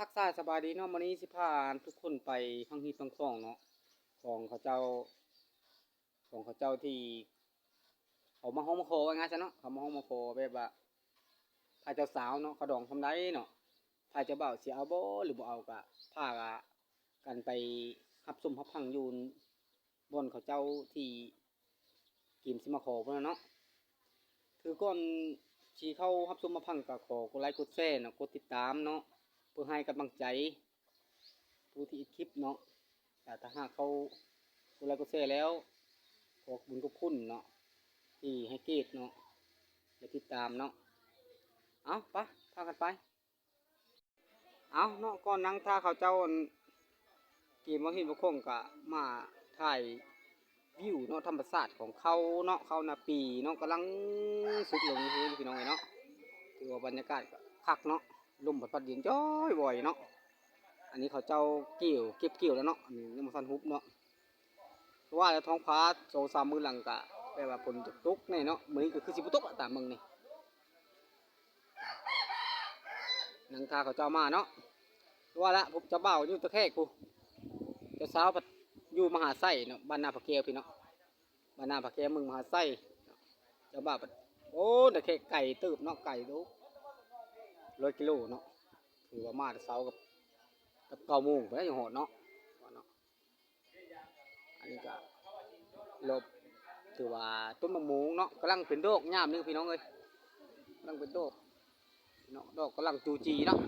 ทักษะสบายดีเนาะมื้อนี้สิพาทุกคนไปฟังฮีฟังซองเนาะของเขาเจ้า ของเขาเจ้าที่ เขามาห้องมาขอว่างั้นซะเนาะเขามาห้องมาขอแบบว่าพาเจ้าสาวเนาะเขาดองทำได้เนาะพาเจ้าบ่าวสิเอาบ่หรือบ่เอาก็พากันไปรับชมรับฟังยู่บนเขาเจ้าที่กินสิมาขอพุ่นน่ะเนาะคือก่อนที่เข้ารับชมรับฟังก็ขอกดไลค์กดแชร์เนาะกดติดตามเนาะ พื่อให้กำลังใจ ผู้ที่คลิปเนาะแต่ถ้าหากเขาดูแลก็เสียแล้วขอบคุญขอบคุณเนาะที่ให้เกียรติเนาะและติดตามเนาะเอาไปพากันไป เอาเนาะก่อนนั่งท่าเขาเจ้าเกมว่าห็นว่าคงกะมาถ่ายวิวเนาะธรรมศาสตร์ของเขาเนาะเขานาปีเนาะกำลังสุดลงพี่น้องเอ้ยเนาะถือว่าบรรยากาศก็คักเนาะ ลมพัดพัดเย็นจ้อยบ่อยเนาะ อันนี้เขาเจ้าเกี่ยวเก็บเกี่ยวแล้วเนาะ อันนี้ยังมาทันฮุบเนาะเพราะว่าแล้วท้องฟ้าโซซามมือหลังกะแปลว่าฝนจะตกแน่เนาะ มื้อนี้ก็คือสิบ่ตกอะตามเมืองนี่นังทาเขาเจ้ามาเนาะว่าละผมเจะเบาอยู่ตะแคกกูเจ้าสาวพัดอยู่มหาไส้เนาะบ้านนาผักเกียวพี่เนาะบ้านนาผักเกียวเมึงมหาไส้เนาะเจ้าบ่าวพัดโอ้ตะแคกไก่ตืบเนาะไก่ดู ร้อยกิโลเนาะถือว่ามาเสากับกับเก้าโมงไปแล้วยังหดเนาะเนาะอันนี้ก็ลบถือว่าต้นมะม่วงเนาะกำลังเป็นโรคย่ามนึงพี่น้องเอ้ยกำลังเป็นโรคเนาะดอกกำลังจูจีเนาะ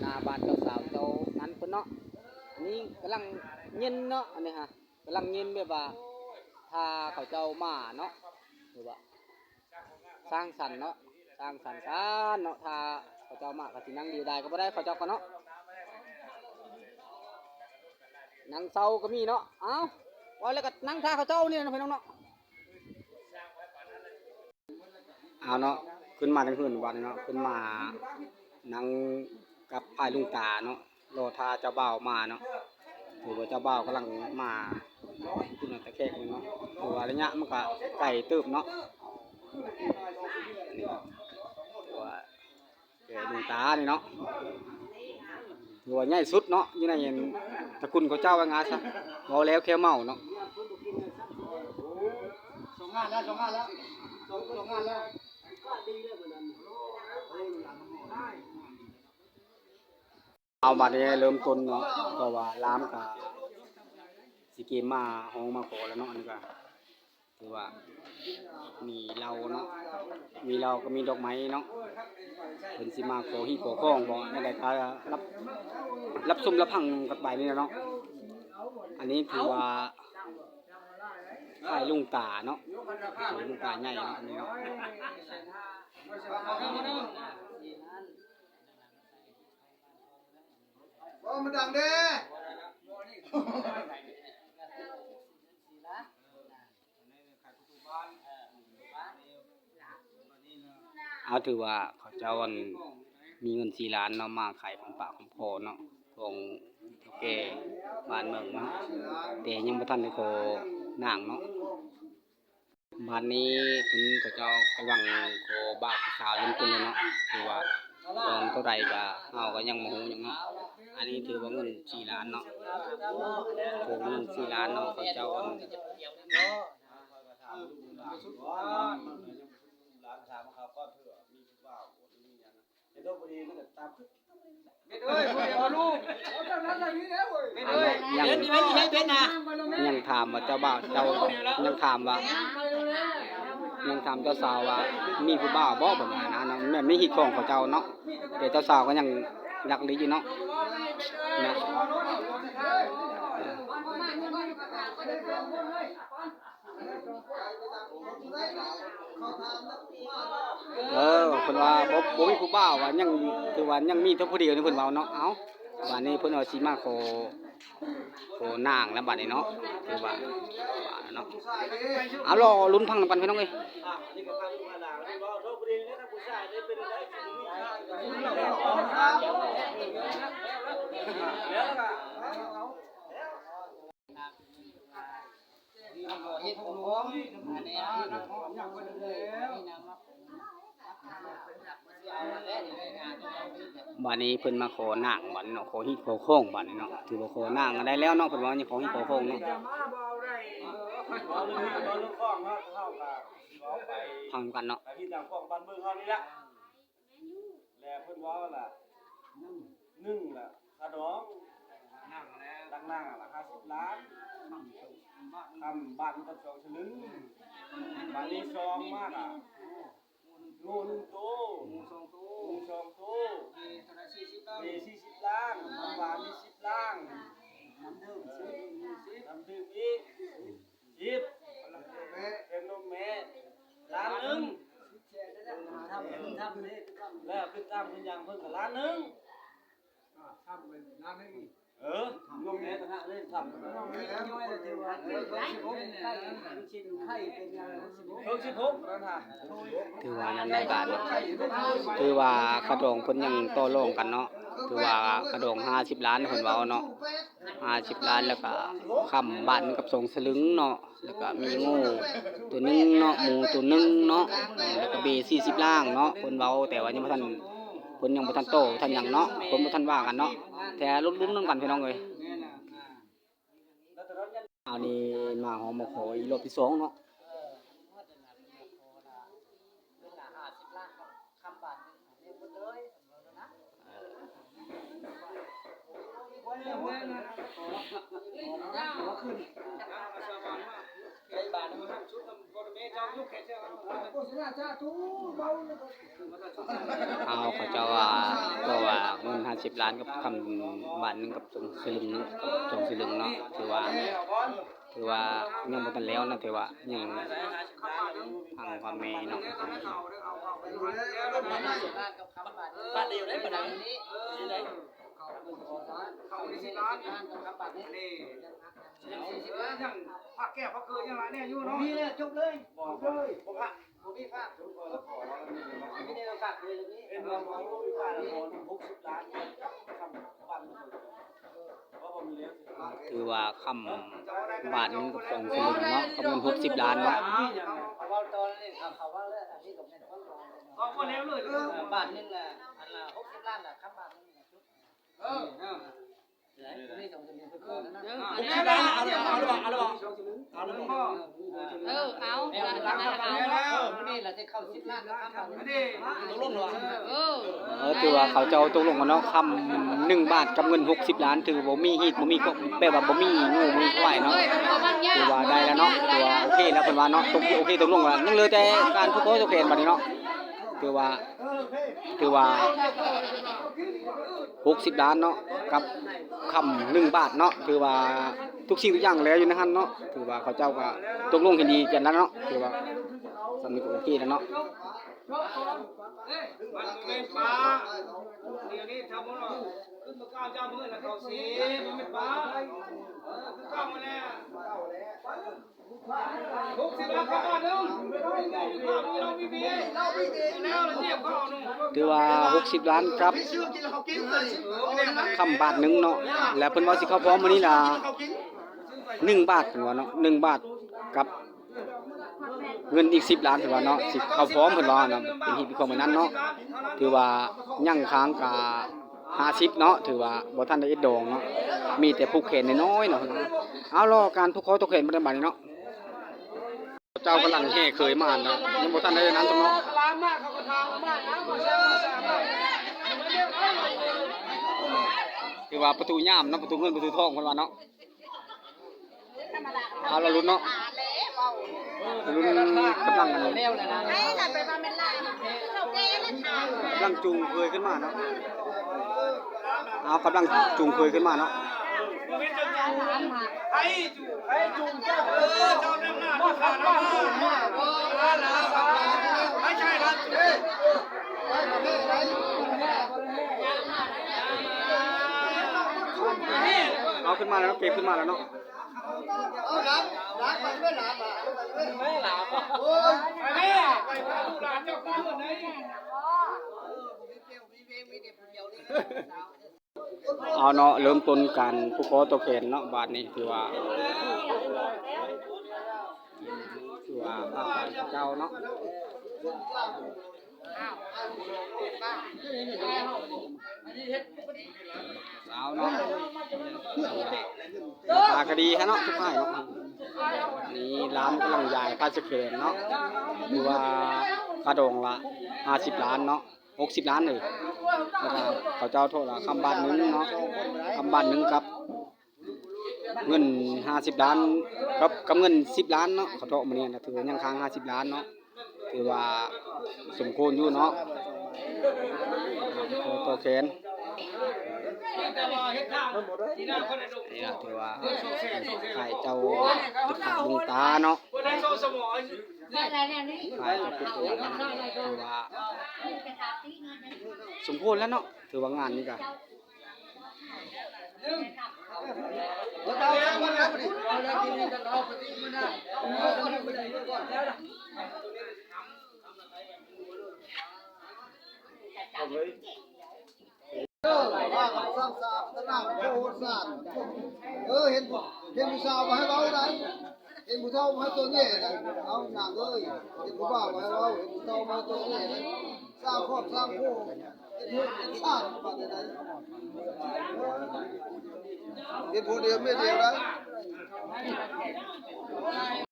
หน้าบ้านเจ้าสาวเจ้านั้นเพิ่นเนาะอันนี้กำลังเย็นเนาะอันนี้ฮะกำลังเย็นแบบว่าถ้าเขาเจ้ามาเนาะหรือว่า สร้างสรรค์เนาะสร้างสรรค์สร้างเนาะถ้าเขาเจ้ามาก็สินั่งดีได้ก็บ่ได้เขาเจ้าก็เนาะนั่งเศร้าก็มีเนาะเอ้าว่าแล้วก็นั่งท่าเขาเจ้านี่นะพี่น้องเนาะเอาเนาะขึ้นมาทั้งคืนวันเนาะขึ้นมานั่งกับพายลุงตาเนาะรอท่าเจ้าบ่าวมาเนาะถือว่าเจ้าบ่าวกำลังมาขึ้นมาตะแคกเนาะถือว่าระยะมันก็ไกลเติบเนาะ ว่าแกดวงตานี่เนาะถือว่าใหญ่สุดเนาะอยู่ในตระกูลเขาเจ้าว่างั้นซะเมาแล้วแค่เมาเนาะสองงานแล้วสองงานแล้วสองสองงานแล้วเอาบัดนี้เริ่มต้นเนาะก็ว่าล้ามกับสิเกมมาห้องมาขอแล้วเนาะนนี้ก็ ถือว่า มีเราเนาะมีเราก็มีดอกไม้เนาะเพิ่นสิมาขอฮีขอข้องบ่ในรายการับ รับชมรับฟังกันไปนี่นะเนาะอันนี้ถือว่าถ่ายลุงตาเนาะถ่ายลุงตาใหญ่เนาะอันนี้เนาะโอ้มันดังเด้ เอาถือว่าเขาเจ้าอันมีเงินสี่ล้านเนาะมาขายของปากของคอเนาะของเฒ่าแก่บ้านเมืองเนาะแต่ยังบ่ทันได้ขอนางเนาะบ้านนี้เพิ่นเขาเจ้ากำลังขอบ้าสาวเริ่มต้นเนาะถือว่าตอนเท่าใดก็เฮาก็ยังบ่ฮู้หยังเนาะอันนี้ถือว่าเงินสี่ล้านเนาะถือว่าเงินสี่ล้านเนาะเขาเจ้าอัน เอ้ยผู้เดียวลูกเอาเท่านั้นอย่างนี้แล้วเว้ยอันนั้นยังยังถามว่าเจ้าบ่าวเจ้ายังถามว่ายังถามเจ้าสาวว่ามีผู้บ่าวบ่บ่มานะเนาะแม่ไม่ฮิตของเขาเจ้าเนาะแต่เจ้าสาวก็ยังรักดีอยู่เนาะนะ เออเพิ่นว่าบ่บ่มีผู้บ่าวว่ายังคือว่ายังมีเท่าผู้เดียวนี่เพิ่นเว้าเนาะเอ้าบัดนี้เพิ่นเอาสิมาขอขอนางแล้วบัดนี้เนาะคือว่าว่าเนาะเอารอลุ้นพังกันพี่น้องเอ้ย เฮ็ดของน้องอันนี้นักหอมอย่างคนเดียวบัดนี้เพิ่นมาขอนางบัดนี้เนาะขอฮิตขอโค้งบัดนี้เนาะถือว่าขอนางได้แล้วเนาะเพิ่นว่านี่ขอฮิตขอโค้งเนาะพังกันเนาะไปที่ต่างของบ้านเมืองเฮานี่ละแล้วเพิ่นว่าล่ะนึ่งล่ะขนมนั่งแล้วดังนั่งอะล่ะ50ล้าน ทำบ้านก็สองฉลึงบ้านนี้ซองมากอะงูหนึ่งตัวงูสองตัวงูสองตัวมีสี่สิบล้านน้ำหวานมีสิบล้านน้ำดื่มสิบน้ำดื่มอีกสิบเอ็มนมแม่ล้านหนึ่งแล้วขึ้นตามขึ้นยังเพิ่นกับล้านหนึ่งเออนมแม่ตนะเล่นทำเพิ่งสิบหกแล้วนะถือว่ายังได้บาทเนาะถือว่ากระดองเพิ่นยังต่อรองกันเนาะถือว่ากระดอง50ล้านเพิ่นเว้าเนาะ50ล้านแล้วก็คำบ้านกับสองสลึงเนาะแล้วก็มีงูตัวนึงเนาะหมูตัวนึงเนาะแล้วก็เบ40ล่างเนาะเพิ่นเว้าแต่ว่ายังบ่ทัน เพิ่นยังบ่ทันโตทันหยังเนาะเพิ่นบ่ทันว่ากันเนาะแต่ลุ้นๆนำกันพี่น้องเอ้ยอานี่มาหอมมาขออีกรอบที่สองเนาะขึ้น เอาเขาเจ้าว่าก็ว่าเงินห้าสิบล้านกับคำบาทหนึงกับสองสลึงเนาะกับสองสลึงเนาะถือว่า ถือว่ายังบ่ทันแล้วนะถือว่ายังทางความแม่เนาะบ้านเดียวได้ปะนังนี้ ผักแก้วผักเกลือยังไงเนี่ยอยู่เนาะมีเลยจบเลยบอกเลยบอกว่าผมมีฝากทุกคนขอแล้วนี่ไม่ได้ฝากเลยตรงนี้เป็นเรื่องของลูกค้าแล้วคนหกสิบล้านทำบ้านเพราะผมมีเลี้ยงถือว่าคำบาทหนึงกับสองสลึงเนาะกับเงินหกสิบล้านเนาะเขาว่าตอนนี้เขาว่าเลยอันนี้กับแม่ต้องรอก็คนเลี้ยงเลยบาทนึงอะอันละหกสิบล้านอะครับบาทนึงจุดเออ เออนี่สองคนนี้เอนนะหกสิบล้านเอาเลยเอาเลยเอาเลยเอาเลยพ่อเออเอาเอเอาอเอาแล้วนี่เราจะเข้าสิบล้านครับบาทนึงตกลงเหรอเออเออถือว่าเขาเจ้าตกลงกันเนาะคำหนึ่งบาทกับเงินหกสิบล้านถือบ่มีฮีดบ่มีก็แปลว่าบ่มีงูมีควายเนาะเฮ้ากถือว่าได้แล้วเนาะถือว่าโอเคแล้วเพิ่นว่าเนาะตกโอเคตกลงแล้วยังเหลือแต่การผู้โพสต์ตัวเกณฑ์บัดนี้เนาะ ถือว่าถือว่า60ล้านเนาะกับคำหนึ่งบาทเนาะถือว่าทุกสิ่งทุกอย่างแล้วอยู่ในหันเนาะถือว่าเขาเจ้าก็ตกลงกันดีกันแล้วเนาะถือว่า สำนึกโอเคแล้วเนาะมันเป็นปลาเดี๋ยวนี้ทำมันขึ้นมาก้าวเจ้ามือแล้วเขาสีมันเป็นปลาเออคือก้าวมาแล้วหกสิบล้านข้ามาหนึ่งเรามีบีเรามีบีแล้วเราเทียบก็เอาหนึ่งถือว่า60ล้านครับคำบาทหนึ่งเนาะแล้วเพิ่นว่าสิเข้าพร้อมมื้อนี้ล่ะ1บาทเพิ่นว่าเนาะ1บาทกับ เงินอีก10ล้านเพิ่นว่าเนาะสิเข้าพร้อมเพิ่นว่าเนาะเป็นฮีตเป็นเหมือนนั้นเนาะถือว่ายั่งค้างกาห้าสิบเนาะถือว่าบ่ทันได้เอ็ดดองเนาะมีแต่ผู้เขนน้อยเนาะเอารอการผู้ขอตัวเขนบ่ได้บัดนี้เนาะเจ้ากำลังแห่เคยมาเนาะยังบ่ทันได้นั้นตรงเนาะถือว่าประตูย่ามเนาะประตูเงินประตูทองเพิ่นว่าเนาะเอาละลุ้นเนาะ ลุ้นกำลังกันเร็วเลยนะให้จัดไปมาเป็นลายเราแก้แล้วทางกำลังจูงเคยขึ้นมาเนาะเอากำลังจูงเคยขึ้นมาเนาะไอ้จูไอ้จูเจ้าเออเจ้าเรื่องหน้ามาขาดมามาลาสาไม่ใช่ละเอ้ยเอาขึ้นมาแล้วเนาะเก็บขึ้นมาแล้วเนาะไม่หลับ ไปแม่ไปพาลูกหลานเจ้ากู้ไหนเอาเนาะเริ่มต้นการผู้ขอตัวเขนเนาะบาทนี้ถือว่าถือว่าภาพการเจ้าเนาะสาวเนาะปลากดีฮะเนาะทุกท่านเนาะ นี่ร้านกำลังใหญ่พาสเกนเนาะหรือว่าคาดองละ50ล้านเนาะ60ล้านเลยเขาเจ้าโทษละคำบาทหนึงเนาะคำบาทหนึงครับ เงิน50ล้านกับกับเงิน10ล้านเนาะเขาโทษมาเนี่ยนะถือยังค้าง50ล้านเนาะถือว่าสมควรอยู่เนาะโอ้ตัวแขน นี่นะถือว่าขายเจ้าตึกขัดลุงตาเนาะขายเจ้าตึกตัวถือว่าสมควรแล้วเนาะถือว่างานนี้ก็เหน้าโคตรสานเออเห็นเห็นผู้สาวมาให้เราได้เห็นผู้เฒ่ามาให้ตัวนี้ได้เอาหนังเอ้ยเห็นผู้บ่าวมาให้เราเห็นผู้เฒ่ามาตัวนี้ได้สร้างครอบสร้างคู่เห็นเห็นชาติมาได้เห็นผู้เดียวไม่เดียวนะ